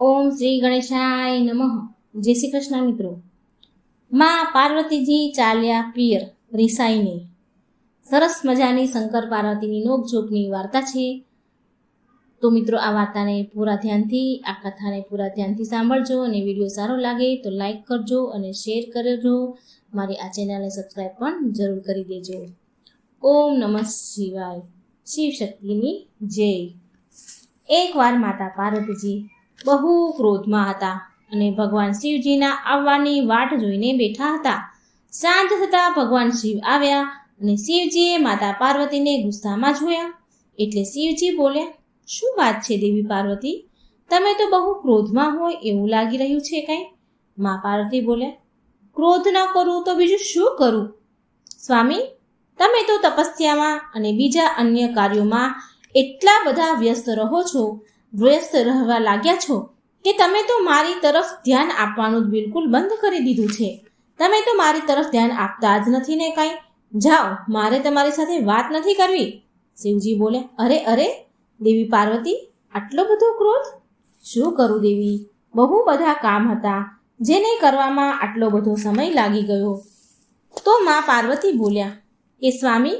ઓમ શ્રી ગણેશાય નમઃ. જય શ્રી કૃષ્ણ મિત્રો. માં પાર્વતીજી ચાલ્યા પિયર રિસાઈને. સરસ મજાની શંકર પાર્વતીની નોકઝોકની વાર્તા છે. તો મિત્રો આ વાર્તાને પૂરા ધ્યાનથી, આ કથાને પૂરા ધ્યાનથી સાંભળજો અને વીડિયો સારો લાગે તો લાઈક કરજો અને શેર કરજો. મારી આ ચેનલને સબસ્ક્રાઈબ પણ જરૂર કરી દેજો. ઓમ નમઃ શિવાય. શિવ શક્તિની જય. એકવાર માતા પાર્વતીજી બહુ ક્રોધમાં હતા અને ભગવાન શિવજીના આવવાની વાટ જોઈને બેઠા હતા. સાંજ થતાં ભગવાન શિવ આવ્યા અને શિવજીએ માતા પાર્વતીને ગુસ્સામાં જોયા. એટલે શિવજી બોલ્યા, શું વાત છે દેવી પાર્વતી? તમે તો બહુ ક્રોધમાં હોય એવું લાગી રહ્યું છે કાંઈ? મા પાર્વતી બોલ્યા, ક્રોધ ન કરું તો બીજું શું કરું? સ્વામી, તમે તો તપસ્યામાં અને બીજા અન્ય કાર્યોમાં એટલા બધા વ્યસ્ત રહો છો વ્યસ્ત રહેવા લાગ્યા છો કે તમે તો મારી તરફ ધ્યાન આપવાનું બિલકુલ બંધ કરી દીધું છે. તમે તો મારી તરફ ધ્યાન આપતા જ નથી ને કાંઈ. જાઓ, મારે તમારી સાથે વાત નથી કરવી. શિવજી બોલે, અરે અરે, દેવી પાર્વતી, આટલો બધો ક્રોધ? શું કરું દેવી? બહુ બધા કામ હતા, જેને કરવામાં આટલો બધો સમય લાગી ગયો. તો મા પાર્વતી બોલ્યા, એ સ્વામી,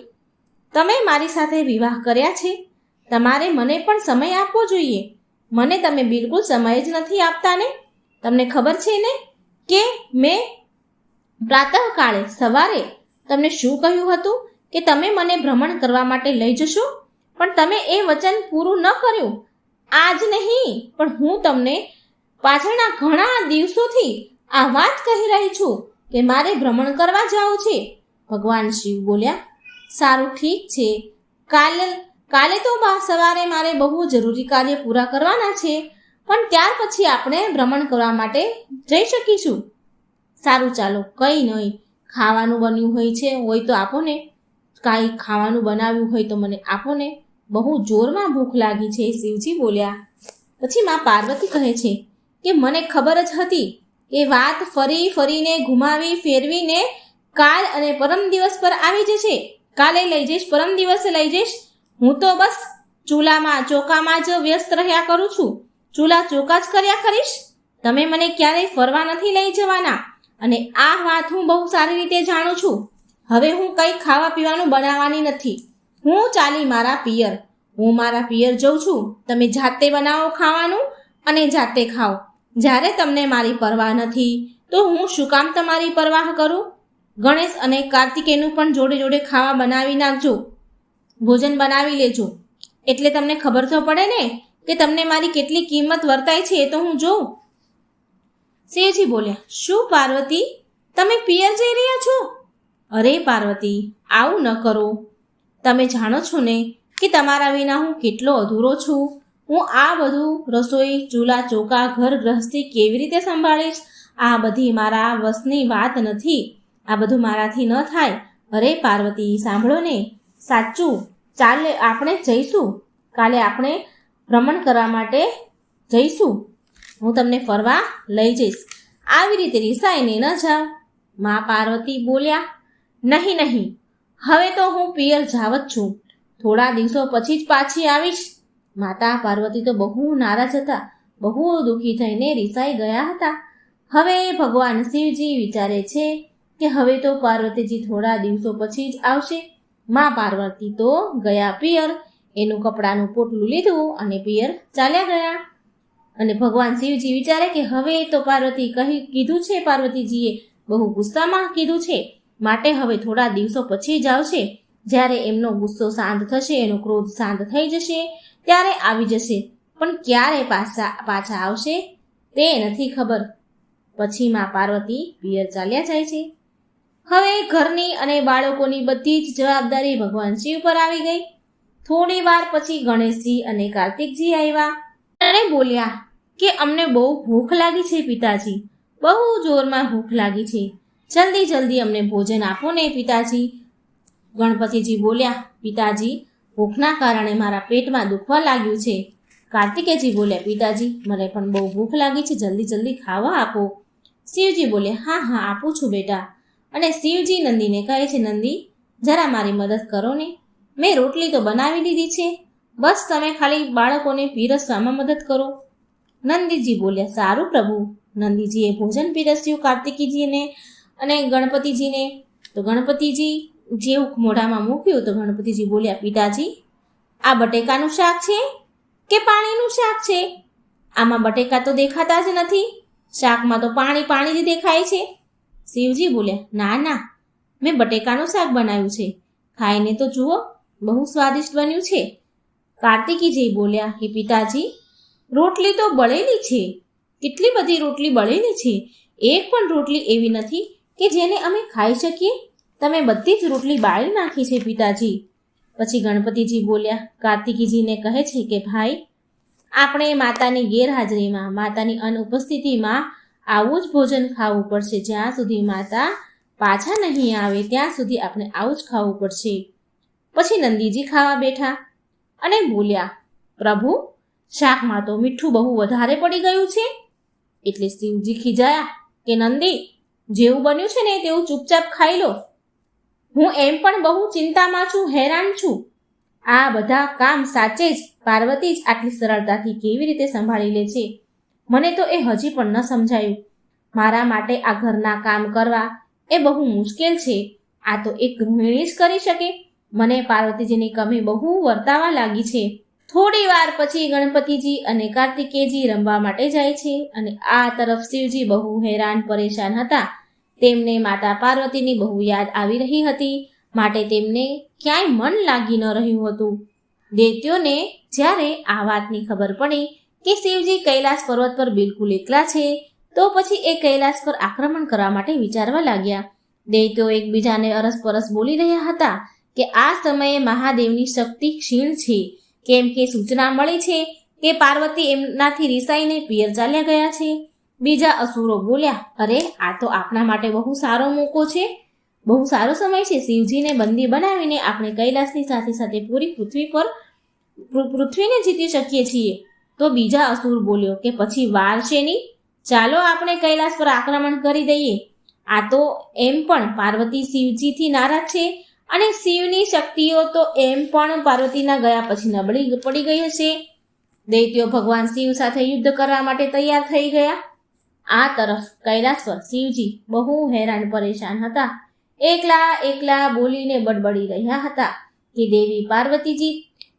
તમે મારી સાથે વિવાહ કર્યા છે? તમારે મને પણ સમય આપવો જોઈએ. મને તમે બિલકુલ સમય જ નથી આપતા ને તમને ખબર છે ને કે મેં પ્રાતઃકાળે સવારે તમને શું કહ્યું હતું? કે તમે મને ભ્રમણ કરવા માટે લઈ જશો? પણ તમે એ વચન પૂરું ન કર્યું. આજ નહીં, પણ હું તમને પાછળના ઘણા દિવસોથી આ વાત કહી રહી છું કે મારે ભ્રમણ કરવા જાવું છે. ભગવાન શિવ બોલ્યા, સારું, ઠીક છે. કાલે કાલે તો સવારે મારે બહુ જરૂરી કાર્ય પૂરા કરવાના છે, પણ ત્યાર પછી આપણે ભ્રમણ કરવા માટે જઈ શકીશું. સારું ચાલો, કંઈ નહીં. ખાવાનું બન્યું હોય છે, હોય તો આપો ને કાંઈ ખાવાનું બનાવ્યું હોય તો મને આપો ને બહુ જોરમાં ભૂખ લાગી છે, શિવજી બોલ્યા. પછી માં પાર્વતી કહે છે કે મને ખબર જ હતી એ વાત ફરી ફરીને ઘુમાવી ફેરવીને કાલ અને પરમ દિવસ પર આવી જશે. કાલે લઈ જઈશ, પરમ દિવસે લઈ જઈશ. હું તો બસ ચૂલામાં ચોકામાં જ વ્યસ્ત રહ્યા કરું છું. ચૂલા ચોકા જ કર્યા કરીશ? તમે મને ક્યારેય ફરવા નથી લઈ જવાના. અને આ વાત હું બહુ સારી રીતે જાણું છું. હવે હું કંઈ ખાવા પીવાનું બનાવવાની નથી. હું ચાલી મારા પિયર. હું મારા પિયર જઉં છું. તમે જાતે બનાવો ખાવાનું અને જાતે ખાઓ. જ્યારે તમને મારી પરવાહ નથી, તો હું શું કામ તમારી પરવાહ કરું? ગણેશ અને કાર્તિકેયનું પણ જોડે જોડે ખાવા બનાવી નાખજો. ભોજન બનાવી લેજો. એટલે તમને ખબર તો પડે ને કે તમને મારી કેટલી કિંમત વર્તાય છે એ તો હું જોઉં. શિવજી બોલ્યા, શું પાર્વતી? તમે પિયર જઈ રહ્યા છો? અરે પાર્વતી, આવું ન કરો. તમે જાણો છો ને કે તમારા વિના હું કેટલો અધૂરો છું. હું આ બધું રસોઈ, ચૂલા ચોકા ઘર ગ્રહસ્થી કેવી રીતે સંભાળીશ? આ બધી મારા વસની વાત નથી. આ બધું મારાથી ન થાય. અરે પાર્વતી, સાંભળો ને. સાચું? ચાલે આપણે જઈશું? કાલે આપણે ભ્રમણ કરવા માટે જઈશું? હું તમને ફરવા લઈ જઈશ. આવી રીતે રિસાઈને ન જાઓ મા પાર્વતી બોલ્યા, નહીં નહીં. હવે તો હું પિયર જાવ જ છું. થોડા દિવસો પછી જ પાછી આવીશ. માતા પાર્વતી તો બહુ નારાજ હતા. બહુ દુઃખી થઈને રિસાઈ ગયા હતા. હવે ભગવાન શિવજી વિચારે છે કે હવે તો પાર્વતીજી થોડા દિવસો પછી જ આવશે. મા પાર્વતી તો ગયા પિયર. એનું કપડાનું પોટલું લીધું અને પિયર ચાલ્યા ગયા. અને ભગવાન શિવજી વિચારે કે હવે તો પાર્વતી કહી કીધું છે, પાર્વતીજીએ બહુ ગુસ્સામાં કીધું છે. માટે હવે થોડા દિવસો પછી જ આવશે. જ્યારે એમનો ગુસ્સો શાંત થશે, એનો ક્રોધ શાંત થઈ જશે, ત્યારે આવી જશે. પણ ક્યારે પાછા પાછા આવશે, તે નથી ખબર. પછી માં પાર્વતી પિયર ચાલ્યા જાય છે. હવે ઘરની અને બાળકોની બધી જ જવાબદારી ભગવાન શિવ પર આવી ગઈ. થોડી વાર પછી ગણેશજી અને કાર્તિકજી આવ્યા. અને બોલ્યા કે અમને બહુ ભૂખ લાગી છે પિતાજી. બહુ જોરમાં ભૂખ લાગી છે. જલ્દી જલ્દી અમને ભોજન આપો ને પિતાજી. ગણપતિજી બોલ્યા, પિતાજી, ભૂખના કારણે મારા પેટમાં દુખવા લાગ્યું છે. કાર્તિકેયજી બોલ્યા, પિતાજી, મને પણ બહુ ભૂખ લાગી છે. જલ્દી જલ્દી ખાવા આપો. શિવજી બોલે હા હા, આપું છું બેટા. અને શિવજી નંદીને કહે છે, નંદી, જરા મારી મદદ કરો ને. મેં રોટલી તો બનાવી લીધી છે. બસ તમે ખાલી બાળકોને પીરસવામાં મદદ કરો. નંદીજી બોલ્યા, સારું પ્રભુ. નંદીજીએ ભોજન પીરસ્યું કાર્તિકીજીને અને ગણપતિજીને. તો ગણપતિજી જેવું મોઢામાં મૂક્યું તો ગણપતિજી બોલ્યા પિતાજી આ બટેકાનું શાક છે કે પાણીનું શાક છે? આમાં બટેકા તો દેખાતા જ નથી. શાકમાં તો પાણી પાણી જ દેખાય છે. શિવજી બોલ્યા ના ના, મેં બટેકાનું શાક બનાવ્યું છે. ખાઈને તો જુઓ, બહુ સ્વાદિષ્ટ બન્યું છે. કાર્તિકીજી બોલ્યા, હે પિતાજી, રોટલી તો બળેલી છે. કેટલી બધી રોટલી બળેલી છે. એક પણ રોટલી એવી નથી કે જેને અમે ખાઈ શકીએ. તમે બધી જ રોટલી બાળી નાખી છે, પિતાજી. પછી ગણપતિજી બોલ્યા, કાર્તિકીજીને કહે છે કે, ભાઈ, આપણે માતાની ગેરહાજરીમાં, માતાની અનુપસ્થિતિમાં આવું જ ભોજન ખાવું પડશે. જ્યાં સુધી માતા પાછા નહીં આવે, ત્યાં સુધી આપણે આવું જ ખાવું પડશે. પછી નંદીજી ખાવા બેઠા અને બોલ્યા, પ્રભુ, શાકમાં તો મીઠું બહુ વધારે પડી ગયું છે. એટલે શિવજી ખીજાયા કે, નંદી, જેવું બન્યું છે ને તેવું ચૂપચાપ ખાઈ લો. હું એમ પણ બહુ ચિંતામાં છું, હેરાન છું. આ બધા કામ સાચે જ, પાર્વતી જ આટલી સરળતાથી કેવી રીતે સંભાળી લે છે? મને તો એ હજી પણ ન સમજાયું. મારા માટે આ ઘરના કામ કરવા એ બહુ મુશ્કેલ છે. આ તો એક ગૃહિણી જ કરી શકે. મને પાર્વતીજીની કમી બહુ વર્તાવા લાગી છે. થોડી વાર પછી ગણપતિજી અને કાર્તિકેયજી રમવા માટે જાય છે અને આ તરફ શિવજી બહુ હેરાન પરેશાન હતા. તેમને માતા પાર્વતીની બહુ યાદ આવી રહી હતી. માટે તેમને ક્યાંય મન લાગી ન રહ્યું હતું. દૈત્યોને જ્યારે આ વાતની ખબર પડી કે શિવજી કૈલાસ પર્વત પર બિલકુલ એકલા છે, તો પછી એ કૈલાસ પર આક્રમણ કરવા માટે વિચારવા લાગ્યા. દૈત્યો એકબીજાને અરસપરસ બોલી રહ્યા હતા કે આ સમયે મહાદેવની શક્તિ ક્ષીણ છે. કેમ કે સૂચના મળી છે કે પાર્વતી એમનાથી રિસાઈને પિયર ચાલ્યા ગયા છે. બીજા અસુરો બોલ્યા, અરે, આ તો આપણા માટે બહુ સારો મોકો છે. બહુ સારો સમય છે શિવજીને બંદી બનાવીને આપણે કૈલાસની સાથે સાથે પૂરી પૃથ્વી પર પૃથ્વીને જીતી શકીએ છીએ. તો બીજા અસુર બોલ્યો કે પછી વાર છે નહીં ચાલો આપણે કૈલાસ પર આક્રમણ કરી દઈએ. આ તો એમ પણ પાર્વતી શિવજીથી નારાજ છે અને શિવની શક્તિઓ તો એમ પણ પાર્વતીના ગયા પછી નબળી પડી ગઈ હશે દૈત્યો ભગવાન શિવ સાથે યુદ્ધ કરવા માટે તૈયાર થઈ ગયા. આ તરફ કૈલાસ પર શિવજી બહુ હેરાન પરેશાન હતા. એકલા એકલા બોલીને બડબડી રહ્યા હતા કે દેવી પાર્વતીજી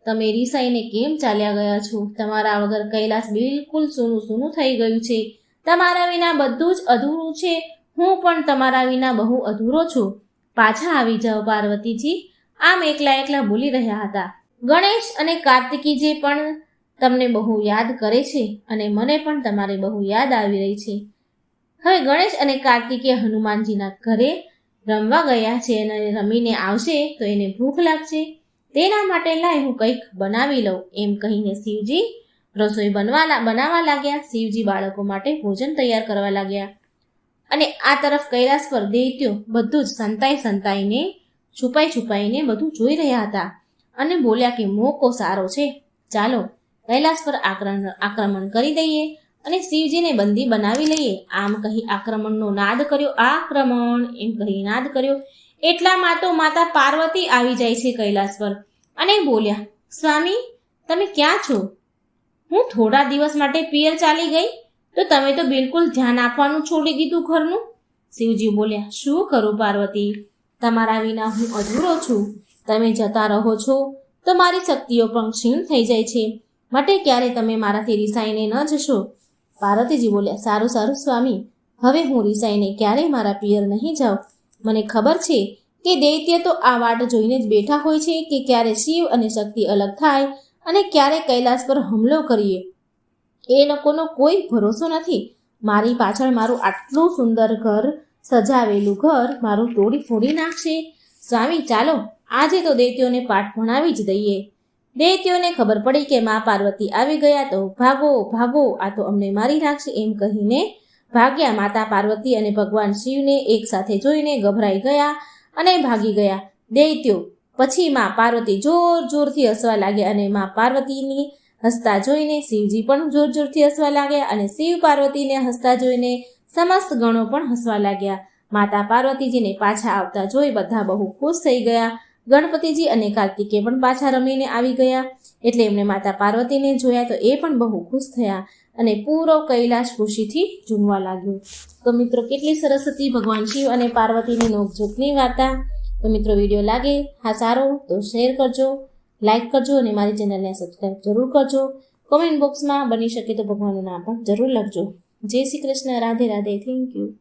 તમે રિસાઈને કેમ ચાલ્યા ગયા છો? તમારા વગર કૈલાસ બિલકુલ સૂનું સૂનું થઈ ગયું છે. તમારા વિના બધું જ અધૂરું છે. હું પણ તમારા વિના બહુ અધૂરો છું. પાછા આવી જાઓ, પાર્વતીજી. આમ એકલા એકલા બોલી રહ્યા હતા. ગણેશ અને કાર્તિકીજી પણ તમને બહુ યાદ કરે છે અને મને પણ તમારે બહુ યાદ આવી રહી છે. હવે ગણેશ અને કાર્તિકે હનુમાનજીના ઘરે રમવા ગયા છે અને રમીને આવશે તો એને ભૂખ લાગશે. તેના માટે લાય હું કંઈક બનાવી લઉં એમ કહીને શિવજી રસોઈ બનવા બનાવવા લાગ્યા. શિવજી બાળકો માટે ભોજન તૈયાર કરવા લાગ્યા. અને આ તરફ કૈલાસ પર દૈત્યો બધું જ સંતાઈ સંતાઈને છુપાઈ છુપાઈને બધું જોઈ રહ્યા હતા અને બોલ્યા કે, મોકો સારો છે. ચાલો, કૈલાસ પર આક્રમણ આક્રમણ કરી દઈએ અને શિવજીને બંદી બનાવી લઈએ. આમ કહી આક્રમણનો નાદ કર્યો. આક્રમણ, એમ કહી નાદ કર્યો. એટલામાં તો માતા પાર્વતી આવી જાય છે કૈલાસ પર. અને બોલ્યા, સ્વામી, તમે ક્યાં છો? હું થોડા દિવસ માટે પિયર ચાલી ગઈ, તો તમે તો બિલકુલ ધ્યાન આપવાનું છોડી દીધું ઘરનું. શિવજી બોલ્યા, શું કરું પાર્વતી? તમારા વિના હું અધૂરો છું. તમે જતા રહો છો, તો મારી શક્તિઓ પણ ક્ષીણ થઈ જાય છે. માટે ક્યારે તમે મારાથી રિસાઈને ન જશો? પાર્વતીજી બોલ્યા, સારું સારું, સ્વામી. હવે હું રિસાઈને ક્યારેય મારા પિયર નહીં જાઉં. મને ખબર છે કે દૈત્ય તો આ વાટ જોઈને જ બેઠા હોય છે કે ક્યારે શિવ અને શક્તિ અલગ થાય અને ક્યારે કૈલાસ પર હુમલો કરીએ. એ લોકોનો કોઈ ભરોસો નથી. મારી પાછળ મારું આટલું સુંદર ઘર, સજાવેલું ઘર, મારું તોડી ફોડી નાખશે. સ્વામી, ચાલો, આજે તો દૈત્યોને પાઠ ભણાવી જ દઈએ. દૈત્યોને ખબર પડી કે મા પાર્વતી આવી ગયા તો, ભાગો ભાગો, આ તો અમને મારી નાખશે, એમ કહીને ભાગ્યા માતા પાર્વતી અને ભગવાન શિવને એકસાથે જોઈને ગભરાઈ ગયા. અને ભાગી ગયા. દૈત્યો પછી મા પાર્વતી જોર જોરથી હસવા લાગ્યા અને મા પાર્વતીની હસતા જોઈને શિવજી પણ જોર જોરથી હસવા લાગ્યા અને શિવ પાર્વતીને હસતા જોઈને સમસ્ત ગણો પણ હસવા લાગ્યા. માતા પાર્વતીજીને પાછા આવતા જોઈ બધા બહુ ખુશ થઈ ગયા. ગણપતિજી અને કાર્તિકે પણ પાછા રમીને આવી ગયા. એટલે એમણે માતા પાર્વતીને જોયા તો એ પણ બહુ ખુશ થયા. અને પૂરો કૈલાશ ખુશીથી ઝૂમવા લાગ્યો. તો મિત્રો, કેટલી સરસ હતી ભગવાન શિવ અને પાર્વતીની નોકઝોકની વાર્તા. તો મિત્રો, વીડિયો લાગે, હા, સારો, તો શેર કરજો, લાઈક કરજો અને મારી ચેનલને સબસ્ક્રાઈબ જરૂર કરજો. કોમેન્ટ બોક્સમાં બની શકે તો ભગવાનનું નામ પણ જરૂર લખજો. જય શ્રી કૃષ્ણ, રાધે રાધે, થેન્ક યુ.